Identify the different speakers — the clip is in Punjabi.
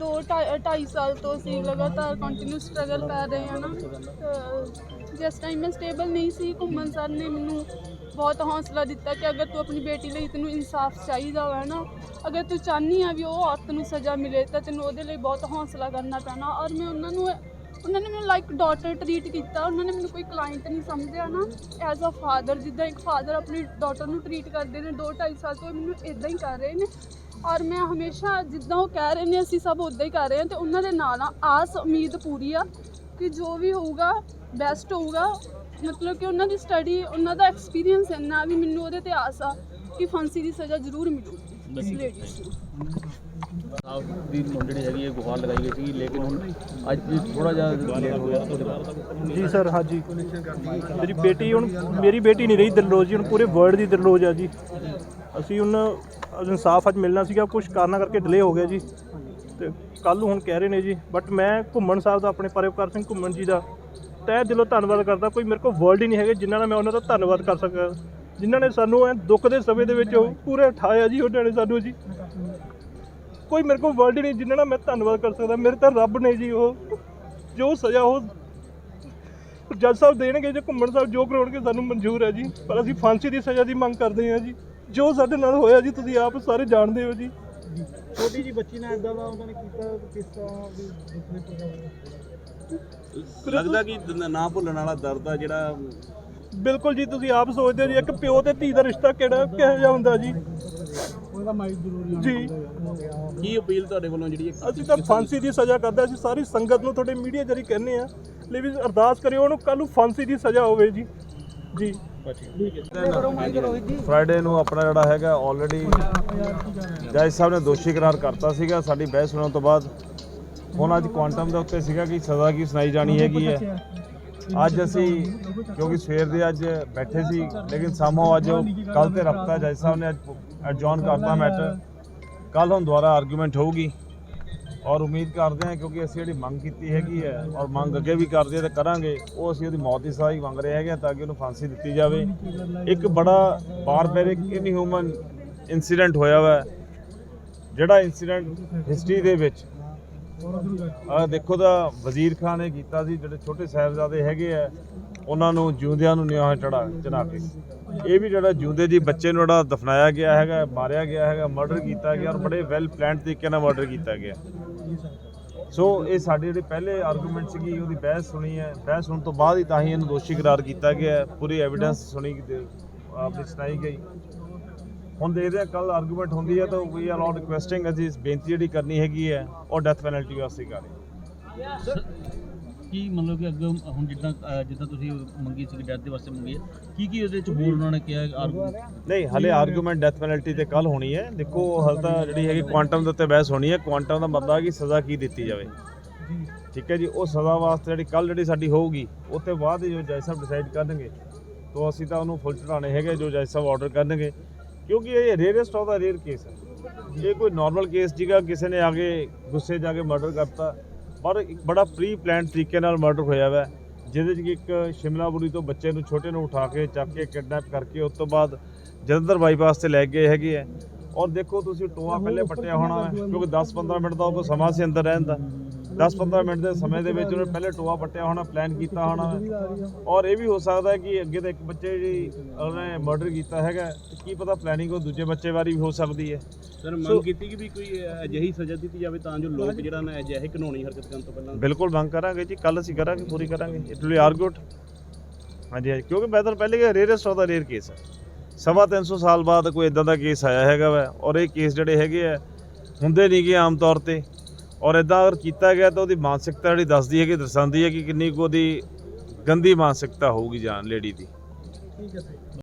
Speaker 1: ਦੋ 2.5 ਸਾਲ ਤੋਂ ਅਸੀਂ ਲਗਾਤਾਰ ਕੰਟੀਨਿਊ ਸਟਰਗਲ ਕਰ ਰਹੇ ਹਾਂ ਨਾ। ਜਿਸ ਟਾਈਮ ਮੈਂ ਸਟੇਬਲ ਨਹੀਂ ਸੀ, ਘੁੰਮਣ ਸਰ ਨੇ ਮੈਨੂੰ ਬਹੁਤ ਹੌਸਲਾ ਦਿੱਤਾ ਕਿ ਅਗਰ ਤੂੰ ਆਪਣੀ ਬੇਟੀ ਲਈ ਤੈਨੂੰ ਇਨਸਾਫ ਚਾਹੀਦਾ ਵਾ ਨਾ, ਅਗਰ ਤੂੰ ਚਾਹਨੀ ਆ ਵੀ ਉਹ ਔਰਤ ਨੂੰ ਸਜ਼ਾ ਮਿਲੇ, ਤਾਂ ਤੈਨੂੰ ਉਹਦੇ ਲਈ ਬਹੁਤ ਹੌਸਲਾ ਕਰਨਾ ਪੈਣਾ। ਔਰ ਮੈਂ ਉਹਨਾਂ ਨੂੰ, ਉਹਨਾਂ ਨੇ ਮੈਨੂੰ ਲਾਈਕ ਡਾਟਰ ਟਰੀਟ ਕੀਤਾ। ਉਹਨਾਂ ਨੇ ਮੈਨੂੰ ਕੋਈ ਕਲਾਇੰਟ ਨਹੀਂ ਸਮਝਿਆ ਨਾ। ਐਜ਼ ਅ ਫਾਦਰ ਜਿੱਦਾਂ ਇੱਕ ਫਾਦਰ ਆਪਣੀ ਡਾਟਰ ਨੂੰ ਟਰੀਟ ਕਰਦੇ ਨੇ 2.5 ਸਾਲ ਤੋਂ ਮੈਨੂੰ ਇਦਾਂ ਹੀ ਕਰ ਰਹੇ ਨੇ। ਔਰ ਮੈਂ ਹਮੇਸ਼ਾ ਜਿੱਦਾਂ ਉਹ ਕਹਿ ਰਹੇ ਨੇ ਅਸੀਂ ਸਭ ਉਦਾਂ ਹੀ ਕਰ ਰਹੇ ਹਾਂ ਤੇ ਉਹਨਾਂ ਦੇ ਨਾਲ ਆ ਆਸ ਉਮੀਦ ਪੂਰੀ ਆ ਕਿ ਜੋ ਵੀ ਹੋਊਗਾ ਬੈਸਟ ਹੋਊਗਾ। ਮਤਲਬ ਕਿ ਉਹਨਾਂ ਦੀ ਸਟੱਡੀ ਉਹਨਾਂ ਦਾ ਐਕਸਪੀਰੀਅੰਸ ਇੰਨਾ ਵੀ ਮੈਨੂੰ ਉਹਦੇ ਤੇ ਆਸ ਆ ਕਿ ਫਾਂਸੀ ਦੀ ਸਜ਼ਾ ਜ਼ਰੂਰ ਮਿਲੂਗੀ। ਲੇਡੀਜ਼
Speaker 2: ਦੀ ਮੁੰਡੜੀ ਹੈਗੀ ਹੈ ਗੁਹਾਰ ਲਗਾਈ ਗਈ ਸੀ ਲੇਕਿਨ ਹੁਣ ਅੱਜ ਵੀ ਥੋੜਾ ਜਿਹਾ ਲੇਟ ਤੁਹਾਡੇ ਬਾਅਦ
Speaker 3: ਜੀ ਸਰ ਹਾਂਜੀ। ਮੇਰੀ ਬੇਟੀ ਹੁਣ ਮੇਰੀ ਬੇਟੀ ਨਹੀਂ ਰਹੀ ਦਿਲਰੋਜ਼ ਜੀ ਹੁਣ ਪੂਰੇ ਵਰਲਡ ਦੀ ਦਿਲਰੋਜ਼ ਆ ਜੀ। ਅਸੀਂ ਹੁਣ ਇਨਸਾਫ ਅੱਜ ਮਿਲਣਾ ਸੀਗਾ ਕੁਝ ਕਾਰਨਾਂ ਕਰਕੇ ਡਿਲੇ ਹੋ ਗਿਆ ਜੀ। ਤੇ ਕੱਲ ਨੂੰ ਹੁਣ ਕਹਿ ਰਹੇ ਨੇ ਜੀ ਬਟ ਮੈਂ ਘੁੰਮਣ ਸਾਹਿਬ ਦਾ ਆਪਣੇ ਪਰਿਵਕਾਰ ਸਿੰਘ ਘੁੰਮਣ ਜੀ ਦਾ ਤਹਿ ਦਿਲੋਂ ਧੰਨਵਾਦ ਕਰਦਾ, ਕੋਈ ਮੇਰੇ ਕੋਲ ਵਰਡ ਹੀ ਨਹੀਂ ਹੈਗੇ, ਜਿਨ੍ਹਾਂ ਨਾਲ ਮੈਂ ਉਹਨਾਂ ਦਾ ਧੰਨਵਾਦ ਕਰ ਸਕਾਂ। ਜਿਨ੍ਹਾਂ ਨੇ ਸਾਨੂੰ ਇਹ ਦੁੱਖ ਦੇ ਸਮੇਂ ਦੇ ਵਿੱਚ ਪੂਰੇ ਉਠਾਇਆ ਜੀ, ਉਹਨਾਂ ਨੇ ਸਾਨੂੰ ਜੀ। ਕੋਈ ਮੇਰੇ ਕੋਲ ਵਰਡ ਹੀ ਨਹੀਂ, ਜਿਨ੍ਹਾਂ ਨਾਲ ਮੈਂ ਧੰਨਵਾਦ ਕਰ ਸਕਦਾ, ਮੇਰੇ ਤਾਂ ਰੱਬ ਨੇ ਜੀ ਉਹ, ਜੋ ਸਜ਼ਾ ਉਹ ਜੱਜ ਸਾਹਿਬ ਦੇਣਗੇ, ਜੇ ਘੁੰਮਣ ਸਾਹਿਬ ਜੋ ਕਰਾਉਣਗੇ, ਸਾਨੂੰ ਮਨਜ਼ੂਰ ਹੈ ਜੀ। ਪਰ ਅਸੀਂ ਫਾਂਸੀ ਦੀ ਸਜ਼ਾ ਦੀ ਮੰਗ ਕਰਦੇ ਹਾਂ ਜੀ। ਜੋ ਸਾਡੇ ਨਾਲ ਹੋਇਆ ਜੀ ਤੁਸੀਂ ਆਪ ਸਾਰੇ ਜਾਣਦੇ ਹੋ ਜੀ।
Speaker 4: ਛੋਟੀ ਜੀ ਬੱਚੀ ਨਾਲ ਇਦਾਂ ਦਾ ਉਹਨਾਂ ਨੇ ਕੀਤਾ ਕਿਸ ਤਰ੍ਹਾਂ ਵੀ ਦੂਸਰੇ
Speaker 2: ਲੱਗਦਾ ਕਿ ਦ- ਨਾ ਭੁੱਲਣ ਵਾਲਾ ਦਰਦ ਆ ਜਿਹੜਾ
Speaker 3: ਬਿਲਕੁਲ ਜੀ ਤੁਸੀਂ ਆਪ ਸੋਚਦੇ ਹੋ ਜੀ ਇੱਕ ਪਿਓ ਤੇ ਧੀ ਦਾ ਰਿਸ਼ਤਾ ਕਿਹੜਾ ਕਿਹੋ ਜਿਹਾ ਹੁੰਦਾ ਜੀ?
Speaker 4: ਉਹਦਾ ਮਾਈਕ ਜ਼ਰੂਰੀ
Speaker 3: ਜੀ।
Speaker 2: ਕੀ ਅਪੀਲ ਤੁਹਾਡੇ ਵੱਲੋਂ ਜਿਹੜੀ
Speaker 3: ਅਸੀਂ ਤਾਂ ਫਾਂਸੀ ਦੀ ਸਜ਼ਾ ਕਰਦੇ ਹਾਂ। ਅਸੀਂ ਸਾਰੀ ਸੰਗਤ ਨੂੰ ਤੁਹਾਡੇ ਮੀਡੀਆ ਜਰੀ ਕਹਿੰਦੇ ਆ ਲਈ ਵੀ ਅਰਦਾਸ ਕਰਿਓ ਉਹਨੂੰ ਕੱਲ ਨੂੰ ਫਾਂਸੀ ਦੀ ਸਜ਼ਾ ਹੋਵੇ ਜੀ। ਜੀ।
Speaker 5: ਫਰਾਈਡੇ ਨੂੰ ਆਪਣਾ ਜਿਹੜਾ ਹੈਗਾ ਆਲਰੇਡੀ ਜੱਜ ਸਾਹਿਬ ਨੇ ਦੋਸ਼ੀ ਕਰਾਰ ਕਰਤਾ ਸੀਗਾ, ਸਾਡੀ ਬਹਿਸ ਸੁਣਨ ਤੋਂ ਬਾਅਦ। ਹੁਣ ਅੱਜ ਕੁਆਂਟਮ ਦੇ ਉੱਤੇ ਸੀਗਾ ਕਿ ਸਜ਼ਾ ਕੀ ਸੁਣਾਈ ਜਾਣੀ ਹੈਗੀ ਹੈ। ਅੱਜ ਅਸੀਂ, ਕਿਉਂਕਿ ਸਵੇਰ ਦੇ ਅੱਜ ਬੈਠੇ ਸੀ, ਲੇਕਿਨ ਸਾਮੋ ਅੱਜ ਕੱਲ ਤੇ ਰਫਤਾ ਜੱਜ ਸਾਹਿਬ ਨੇ ਅੱਜ ਐਡਜੌਨ ਕਰਤਾ ਮੈਟਰ ਕੱਲ ਹੁਣ ਦੁਬਾਰਾ ਆਰਗੂਮੈਂਟ ਹੋਊਗੀ। ਔਰ ਉਮੀਦ ਕਰਦੇ ਹਾਂ ਕਿਉਂਕਿ ਅਸੀਂ ਜਿਹੜੀ ਮੰਗ ਕੀਤੀ ਹੈਗੀ ਹੈ ਔਰ ਮੰਗ ਅੱਗੇ ਵੀ ਕਰਦੇ ਹਾਂ ਤੇ ਕਰਾਂਗੇ, ਉਹ ਅਸੀਂ ਉਹਦੀ ਮੌਤ ਦੀ ਸਜ਼ਾ ਮੰਗ ਰਹੇ ਹੈਗੇ ਹਾਂ ਤਾਂ ਕਿ ਉਹਨੂੰ ਫਾਂਸੀ ਦਿੱਤੀ ਜਾਵੇ। ਇੱਕ ਬੜਾ ਬਾਰਬੈਰਿਕ ਇਨਹਿਊਮਨ ਇਨਸੀਡੈਂਟ ਹੋਇਆ ਵਾ। ਜਿਹੜਾ ਇਨਸੀਡੈਂਟ ਹਿਸਟਰੀ ਦੇ ਵਿੱਚ ਆ ਦੇਖੋ ਤਾਂ ਵਜ਼ੀਰ ਖਾਨ ਨੇ ਕੀਤਾ ਸੀ, ਜਿਹੜੇ ਛੋਟੇ ਸਾਹਿਬਜ਼ਾਦੇ ਹੈਗੇ ਆ ਉਹਨਾਂ ਨੂੰ ਜਿਉਂਦਿਆਂ ਨੂੰ ਨਿਆਂ ਚੜਾ ਚੜਾ ਕੇ। ਇਹ ਵੀ ਜਿਹੜਾ ਜਿਉਂਦੇ ਦੀ ਬੱਚੇ ਨੂੰ ਜਿਹੜਾ ਦਫਨਾਇਆ ਗਿਆ ਹੈਗਾ, ਮਾਰਿਆ ਗਿਆ ਹੈਗਾ ਮਰਡਰ ਕੀਤਾ ਗਿਆ, ਔਰ ਬੜੇ ਵੈਲ ਪਲਾਨਡ ਤਰੀਕੇ ਨਾਲ ਮਰਡਰ ਕੀਤਾ ਗਿਆ। ਸੋ ਇਹ ਸਾਡੇ ਜਿਹੜੇ ਪਹਿਲੇ ਆਰਗੂਮੈਂਟ ਸੀਗੀ, ਉਹਦੀ ਬਹਿਸ ਸੁਣੀ ਹੈ। ਬਹਿਸ ਸੁਣਨ ਤੋਂ ਬਾਅਦ ਹੀ ਤਾਂ ਹੀ ਇਹਨੂੰ ਦੋਸ਼ੀ ਕਰਾਰ ਕੀਤਾ ਗਿਆ। ਪੂਰੀ ਐਵੀਡੈਂਸ ਸੁਣੀ ਆਪਣੀ ਸੁਣਾਈ ਗਈ। ਹੁਣ ਦੇਖਦੇ ਹਾਂ ਕੱਲ ਆਰਗੂਮੈਂਟ ਹੁੰਦੀ ਹੈ ਤਾਂ ਵੀ ਆਰ ਨਾਟ ਰਿਕੁਐਸਟਿੰਗ ਅਸੀਂ ਬੇਨਤੀ ਜਿਹੜੀ ਕਰਨੀ ਹੈਗੀ ਹੈ, ਉਹ ਡੈਥ ਪੈਨਲਟੀ ਵਾਸਤੇ ਕਰ ਰਹੇ
Speaker 2: ਕੀ ਮਤਲਬ ਕਿ ਅੱਗੇ ਹੁਣ ਜਿੱਦਾਂ ਅਹ, ਜਿੱਦਾਂ ਤੁਸੀਂ ਮੰਗੀ ਸੀ ਡੈਥ ਦੇ ਵਾਸਤੇ ਮੰਗੀ ਹੈ ਕੀ ਕੀ ਉਹਦੇ ਚ ਹੋਰ ਉਹਨਾਂ ਨੇ ਕਿਹਾ ਆਰਗੂ
Speaker 5: ਨਹੀਂ ਹਲੇ ਆਰਗੂਮੈਂਟ ਡੈਥ ਪੈਨਲਟੀ ਤੇ ਕੱਲ ਹੋਣੀ ਹੈ। ਦੇਖੋ ਹਲ ਤਾਂ ਜਿਹੜੀ ਹੈਗੀ ਕੁਆਂਟਮ ਦੇ ਉੱਤੇ ਬਹਿਸ ਹੋਣੀ ਹੈ। ਕੁਆਂਟਮ ਦਾ ਮਤਲਬ ਹੈ ਕਿ ਸਜ਼ਾ ਕੀ ਦਿੱਤੀ ਜਾਵੇ। ਠੀਕ ਹੈ ਜੀ ਉਹ ਸਜ਼ਾ ਵਾਸਤੇ ਜਿਹੜੀ ਕੱਲ ਜਿਹੜੀ ਸਾਡੀ ਹੋਊਗੀ ਉਹ ਤੇ ਬਾਅਦ ਹੀ ਜੋ ਜੱਜ ਸਾਹਿਬ ਡਿਸਾਈਡ ਕਰਨਗੇ ਤੋਂ ਅਸੀਂ ਤਾਂ ਉਹਨੂੰ ਫੁੱਲ ਚੜਾਣੇ ਹੈਗੇ ਜੋ ਜੱਜ ਸਾਹਿਬ ਆਰਡਰ ਕਰਨਗੇ। ਕਿਉਂਕਿ ਇਹ rarest of the rare case ਹੈ। ਇਹ ਕੋਈ ਨਾਰਮਲ ਕੇਸ ਜੀਗਾ ਕਿਸੇ ਨੇ ਆ ਕੇ ਗੁੱਸੇ ਜਾ ਕੇ ਮਰਡਰ ਕਰਤਾ। ਪਰ ਇੱਕ ਬੜਾ ਪ੍ਰੀ ਪਲਾਨਡ ਤਰੀਕੇ ਨਾਲ ਮਰਡਰ ਹੋਇਆ ਵਾ ਜਿਹਦੇ 'ਚ ਕਿ ਇੱਕ ਸ਼ਿਮਲਾਪੁਰੀ ਤੋਂ ਬੱਚੇ ਨੂੰ ਛੋਟੇ ਨੂੰ ਉਠਾ ਕੇ ਚੱਕ ਕੇ ਕਿਡਨੈਪ ਕਰਕੇ ਉਸ ਤੋਂ ਬਾਅਦ ਜਲੰਧਰ ਬਾਈਪਾਸ ਤੇ ਲੈ ਗਏ ਹੈਗੇ ਆ। ਔਰ ਦੇਖੋ ਤੁਸੀਂ ਟੋਆ ਪਹਿਲੇ ਪੱਟਿਆ ਹੋਣਾ ਕਿਉਂਕਿ 10-15 ਮਿੰਟ ਦਾ ਉਹ ਸਮਾਂ ਸੀ ਅੰਦਰ ਰਹਿਣ ਦਾ। 10-15 ਮਿੰਟ ਦੇ ਸਮੇਂ ਦੇ ਵਿੱਚ ਉਹਨੇ ਪਹਿਲੇ ਟੋਆ ਪੱਟਿਆ ਹੋਣਾ ਪਲਾਨ ਕੀਤਾ ਹੋਣਾ। ਔਰ ਇਹ ਵੀ ਹੋ ਸਕਦਾ ਕਿ ਅੱਗੇ ਤਾਂ ਇੱਕ ਬੱਚੇ ਜੀ ਉਹਨੇ ਮਰਡਰ ਕੀਤਾ ਹੈਗਾ ਕੀ ਪਤਾ ਪਲੈਨਿੰਗ ਉਹ ਦੂਜੇ ਬੱਚੇ ਵਾਰੀ ਵੀ ਹੋ ਸਕਦੀ ਹੈ।
Speaker 2: ਸਰ ਮੰਗ ਕੀਤੀ ਕਿ ਵੀ ਕੋਈ ਅਜਿਹੀ ਸਜ਼ਾ ਦਿੱਤੀ ਜਾਵੇ ਤਾਂ ਜੋ ਲੋਕ ਜਿਹੜਾ ਨਾ ਅਜਿਹੇ ਕਾਨੂੰਨੀ ਹਰਕਤ ਕਰਨ ਤੋਂ ਪਹਿਲਾਂ
Speaker 5: ਬਿਲਕੁਲ ਮੰਗ ਕਰਾਂਗੇ ਜੀ ਕੱਲ ਅਸੀਂ ਕਰਾਂਗੇ ਪੂਰੀ ਕਰਾਂਗੇ। ਇਟ ਵਿਲ ਆਰਗੂਡ ਹਾਂਜੀ ਹਾਂਜੀ। ਕਿਉਂਕਿ ਮੈਂ ਤੁਹਾਨੂੰ ਪਹਿਲੇ ਕਿਹਾ rarest of the rare case ਹੈ ਸਵਾ ਤਿੰਨ ਸੌ ਸਾਲ ਬਾਅਦ ਕੋਈ ਇਦਾਂ ਦਾ ਕੇਸ ਆਇਆ ਹੈਗਾ ਵਾ ਔਰ ਇਹ ਕੇਸ ਜਿਹੜੇ ਹੈਗੇ ਆ ਹੁੰਦੇ ਨਹੀਂਗੇ ਆਮ ਤੌਰ ਤੇ। ਔਰ ਇਦਾਂ ਅਗਰ ਕੀਤਾ ਗਿਆ ਤਾਂ ਉਹਦੀ ਮਾਨਸਿਕਤਾ ਜਿਹੜੀ ਦੱਸਦੀ ਹੈ ਕਿ ਦਰਸਾਉਂਦੀ ਹੈ ਕਿ ਕਿੰਨੀ ਕੁ ਉਹਦੀ ਗੰਦੀ ਮਾਨਸਿਕਤਾ ਹੋਊਗੀ ਜਾਨ ਲੇਡੀ ਦੀ।
Speaker 4: ਠੀਕ ਹੈ ਸਰ।